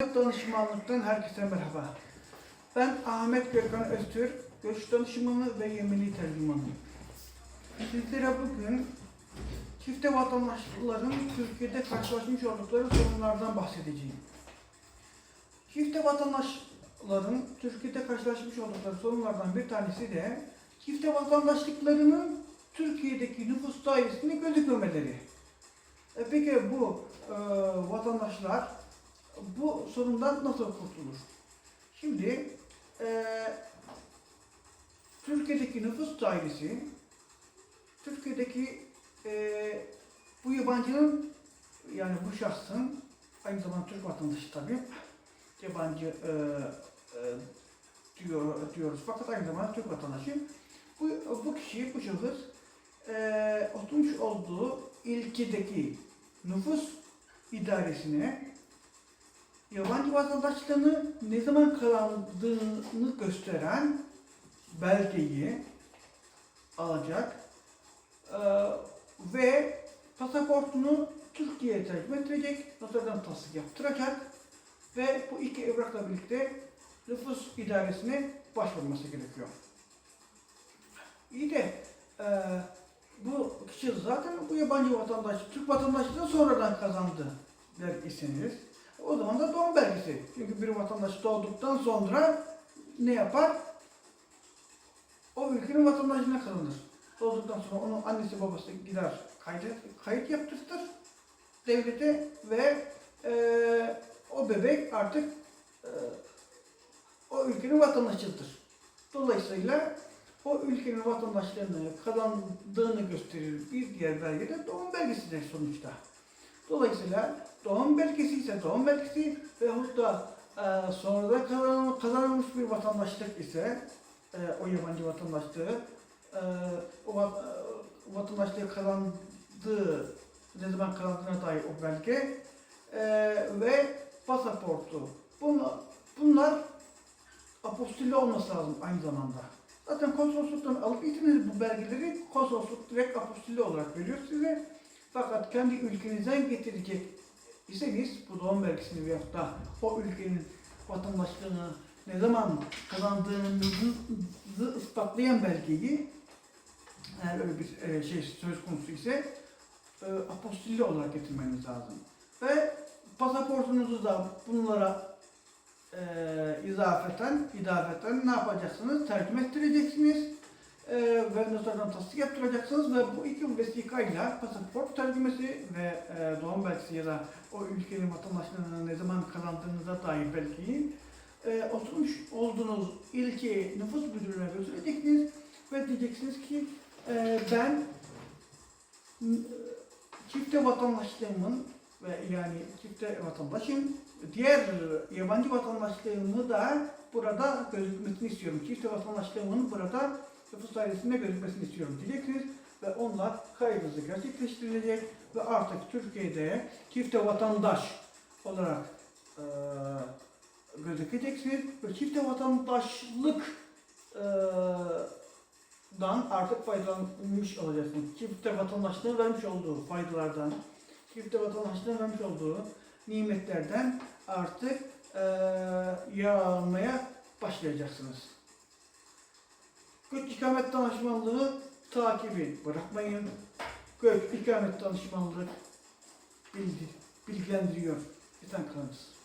Danışmanlıktan herkese merhaba. Ben Ahmet Gökhan Öztürk, göç danışmanı ve yeminli tercümanıyım. Sizlere bugün çifte vatandaşların Türkiye'de karşılaşmış oldukları sorunlardan bahsedeceğim. Çifte vatandaşların Türkiye'de karşılaşmış oldukları sorunlardan bir tanesi de çifte vatandaşlıklarının Türkiye'deki nüfus dairesinde gözükmemeleri. E peki bu e, vatandaşlar bu sorundan nasıl kurtulur? Şimdi e, Türkiye'deki nüfus dairesi Türkiye'deki e, bu yabancının yani bu şahsın aynı zamanda Türk vatandaşı tabii yabancı e, e, diyor, diyoruz fakat aynı zamanda Türk vatandaşı bu, bu kişi, bu şahıs e, oturmuş olduğu ilçedeki nüfus idaresine yabancı vatandaşlığını ne zaman kazandığını gösteren belgeyi alacak Ee, ve pasaportunu Türkiye'ye tercüme ettirecek, noterden tasdik yaptıracak ve bu iki evrakla birlikte nüfus idaresine başvurması gerekiyor. İyi de e, bu kişi zaten bu yabancı vatandaş, Türk vatandaşlığını sonradan kazandı der iseniz o zaman da doğum belgesi. Çünkü bir vatandaş doğduktan sonra ne yapar? O ülkenin vatandaşlığına kazanır. Doğduktan sonra onun annesi babası gider kayıt, kayıt yaptırtır devlete ve e, o bebek artık e, o ülkenin vatandaşıdır. Dolayısıyla o ülkenin vatandaşlığını kazandığını gösterir bir diğer belge de doğum belgesidir sonuçta. Dolayısıyla doğum belgesi ise doğum belgesi veyahut da e, sonradan kazanılmış, kazanılmış bir vatandaşlık ise e, o yabancı vatandaşlığı e, o va- e, vatandaşlığı kazandığı ne zaman kazandığına dair o belge e, ve pasaportu. Bunlar, bunlar apostilli olması lazım aynı zamanda. Zaten konsolosluktan alıp itiniz bu belgeleri konsolosluk direkt apostilli olarak veriyor size. Fakat kendi ülkenizden getirecek iseniz bu doğum belgesini veyahut da o ülkenin vatandaşlığını ne zaman kazandığınızı ispatlayan belgeyi eğer öyle bir e, şey söz konusu ise e, apostilli olarak getirmeniz lazım. Ve pasaportunuzu da bunlara e, izafeten, idafeten ne yapacaksınız? Tercüme ettireceksiniz e, ve noterden tasdik yaptıracaksınız ve bu iki vesikayla pasaport tercümesi ve e, doğum belgesi ya da o ülkenin vatandaşlığını ne zaman kazandığınıza dair belgeyi e, oturmuş olduğunuz ilçe nüfus müdürlüğüne götüreceksiniz ve diyeceksiniz ki e, ben çifte vatandaşlığımın ve yani çifte vatandaşım diğer yabancı vatandaşlığımı da burada gözükmesini istiyorum. Çifte vatandaşlığımın burada nüfus dairesinde gözükmesini istiyorum diyeceksiniz ve onlar kaydınızı gerçekleştirilecek ve artık Türkiye'de çifte vatandaş olarak e, gözükeceksiniz ve çifte vatandaşlık e, dan artık faydalanmış olacaksınız. Çifte vatandaşlığın vermiş olduğu faydalardan, çifte vatandaşlığın vermiş olduğu nimetlerden artık e, yararlanmaya başlayacaksınız. Göç ikamet danışmanlığı takibi bırakmayın. Göç ikamet danışmanlığı bilgi, bilgilendiriyor. Lütfen kalınız.